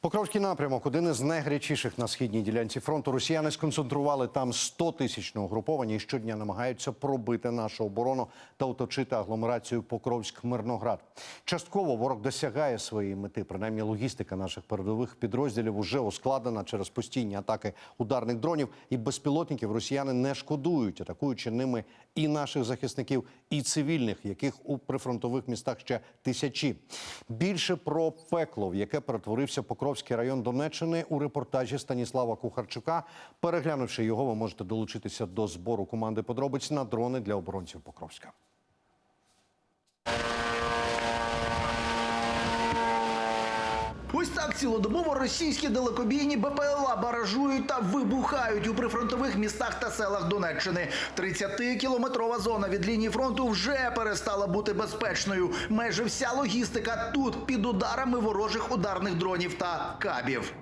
Покровський напрямок один із найгарячіших на східній ділянці фронту. Росіяни сконцентрували там 100 тисячне угруповання і щодня намагаються пробити нашу оборону та оточити агломерацію Покровськ-Мирноград. Частково ворог досягає своєї мети. Принаймні, логістика наших передових підрозділів уже ускладнена через постійні атаки ударних дронів і безпілотників. Росіяни не шкодують, атакуючи ними і наших захисників, і цивільних, яких у прифронтових містах ще тисячі. Більше про пекло, в яке перетворився Покровський район Донеччини у репортажі Станіслава Кухарчука. Переглянувши його, ви можете долучитися до збору команди подробиць на дрони для оборонців Покровська. Ось так цілодобово російські далекобійні БПЛА баражують та вибухають у прифронтових містах та селах Донеччини. 30-кілометрова зона від лінії фронту вже перестала бути безпечною. Майже вся логістика тут під ударами ворожих ударних дронів та кабів.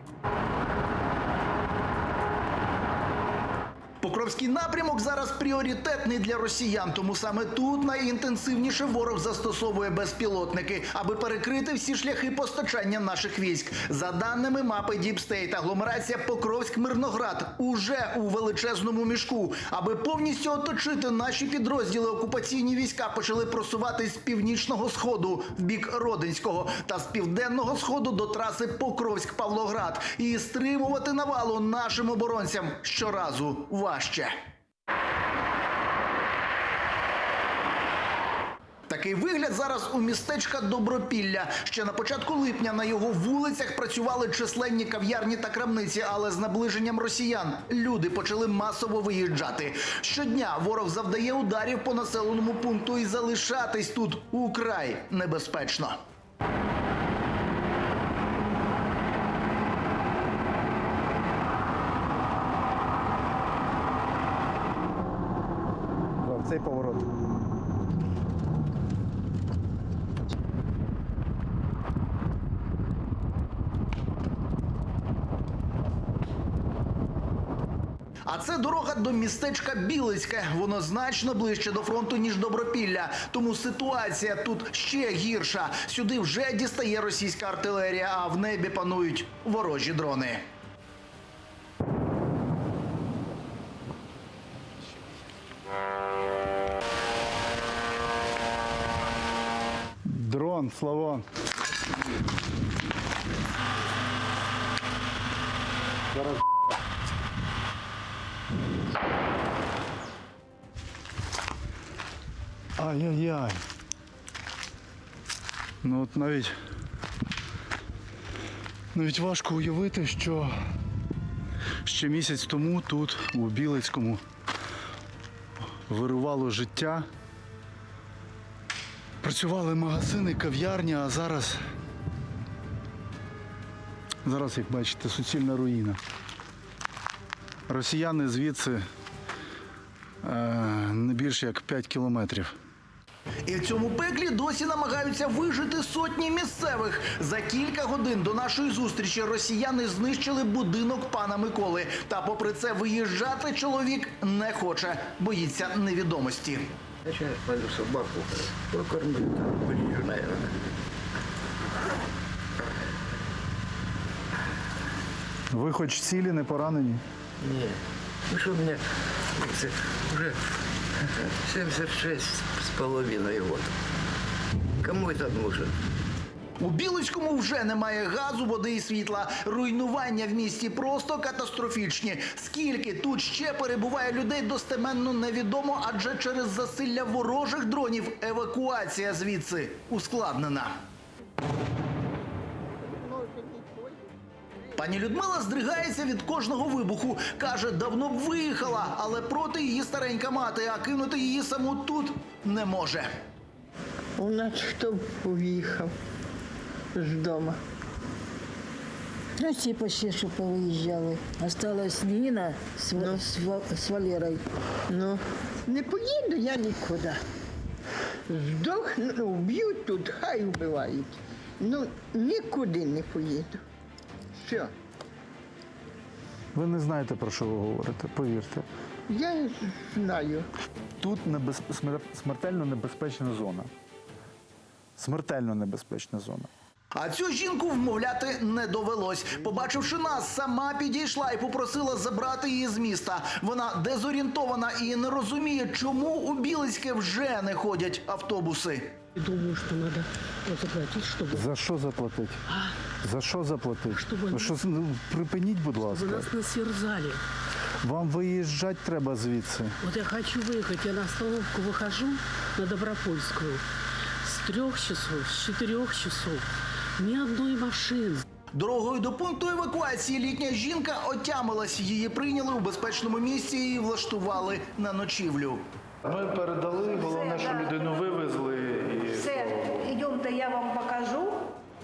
Покровський напрямок зараз пріоритетний для росіян, тому саме тут найінтенсивніше ворог застосовує безпілотники, аби перекрити всі шляхи постачання наших військ. За даними мапи Діпстейт, агломерація Покровськ-Мирноград уже у величезному мішку. Аби повністю оточити наші підрозділи, окупаційні війська почали просуватись з північного сходу в бік Родинського та з південного сходу до траси Покровськ-Павлоград і стримувати навалу нашим оборонцям щоразу важче. Такий вигляд зараз у містечка Добропілля. Ще на початку липня на його вулицях працювали численні кав'ярні та крамниці, але з наближенням росіян люди почали масово виїжджати. Щодня ворог завдає ударів по населеному пункту і залишатись тут украй небезпечно. Цей поворот. А це дорога до містечка Білицьке. Воно значно ближче до фронту, ніж Добропілля. Тому ситуація тут ще гірша. Сюди вже дістає російська артилерія, а в небі панують ворожі дрони. Славон. Ай-яй-яй. Ну от навіть навіть важко уявити, що ще місяць тому тут, у Білицькому, вирувало життя. Працювали магазини, кав'ярні, а зараз. Зараз, як бачите, суцільна руїна. Росіяни звідси е, не більше як 5 кілометрів. І в цьому пеклі досі намагаються вижити сотні місцевих. За кілька годин до нашої зустрічі росіяни знищили будинок пана Миколи. Та, попри це, виїжджати чоловік не хоче, боїться невідомості. Я сейчас пойду собаку покормлю, там ближе, наверное. Ви хоч цілі, не поранені? Не, ну что мне это, уже 76 с половиной год. Кому это нужен? У Білицькому вже немає газу, води і світла. Руйнування в місті просто катастрофічні. Скільки тут ще перебуває людей, достеменно невідомо, адже через засилля ворожих дронів евакуація звідси ускладнена. Пані Людмила здригається від кожного вибуху. Каже, давно б виїхала, але проти її старенька мати, а кинути її саму тут не може. У нас хто уїхав з дому? Ну, всі почти що повиїжджали. Осталась Ніна з, Ва- з, з Валерою. Ну, не поїду я нікуди. Здохну, ну, вб'ють тут, хай вбивають. Ну, нікуди не поїду. Все, Ви не знаєте, про що ви говорите, повірте. я знаю. Тут небез... смертельно небезпечна зона. Смертельно небезпечна зона. А цю жінку вмовляти не довелось. Побачивши нас, сама підійшла і попросила забрати її з міста. Вона дезорієнтована і не розуміє, чому у Білицьке вже не ходять автобуси. Думаю, что надо вот заплатить, чтобы, За що заплатити? За що заплатити? Щоб Ну, вони- що, ну, припиніть, будь ласка. вы нас насерзали. Вам виїжджати треба звідси. Вот я хочу выехать, я на остановку выхожу на Добропольскую с трех часов, с четырех часов. Ни одної машини. Дорогою до пункту евакуації літня жінка отямилась. Її прийняли у безпечному місці і влаштували на ночівлю. Ми передали, головне, що людину вивезли. І... Все, йдемте, я вам покажу.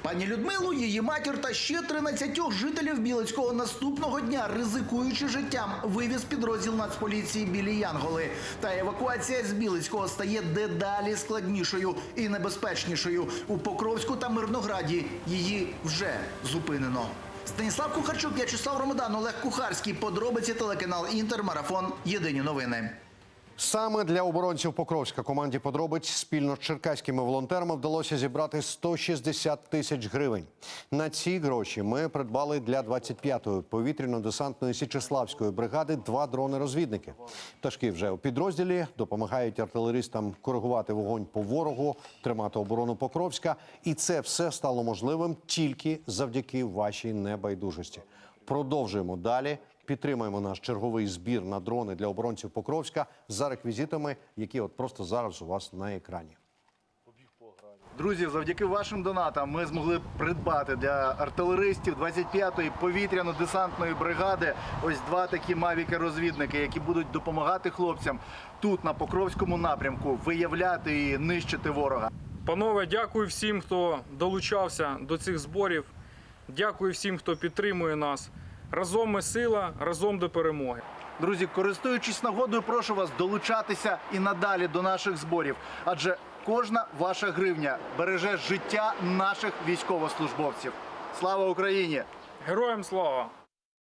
Пані Людмилу, її матір та ще 13 жителів Білицького наступного дня, ризикуючи життям, вивіз підрозділ Нацполіції білі Янголи. Та евакуація з Білицького стає дедалі складнішою і небезпечнішою. У Покровську та Мирнограді її вже зупинено. Станіслав Кухарчук, В'ячеслав Ромадан, Олег Кухарський. Подробиці телеканал Інтер. Марафон. Єдині новини. Саме для оборонців Покровська команді подробиць спільно з черкаськими волонтерами вдалося зібрати 160 тисяч гривень. На ці гроші ми придбали для 25-ї повітряно-десантної Січеславської бригади два дрони-розвідники. Пташки вже у підрозділі допомагають артилеристам коригувати вогонь по ворогу, тримати оборону Покровська. І це все стало можливим тільки завдяки вашій небайдужості. Продовжуємо далі. Підтримаємо наш черговий збір на дрони для оборонців Покровська за реквізитами, які от просто зараз у вас на екрані. Друзі, завдяки вашим донатам ми змогли придбати для артилеристів 25-ї повітряно-десантної бригади ось два такі мавіки-розвідники, які будуть допомагати хлопцям тут, на Покровському напрямку, виявляти і нищити ворога. Панове, дякую всім, хто долучався до цих зборів. Дякую всім, хто підтримує нас. Разом ми сила, разом до перемоги. Друзі, користуючись нагодою, прошу вас долучатися і надалі до наших зборів, адже кожна ваша гривня береже життя наших військовослужбовців. Слава Україні! Героям слава!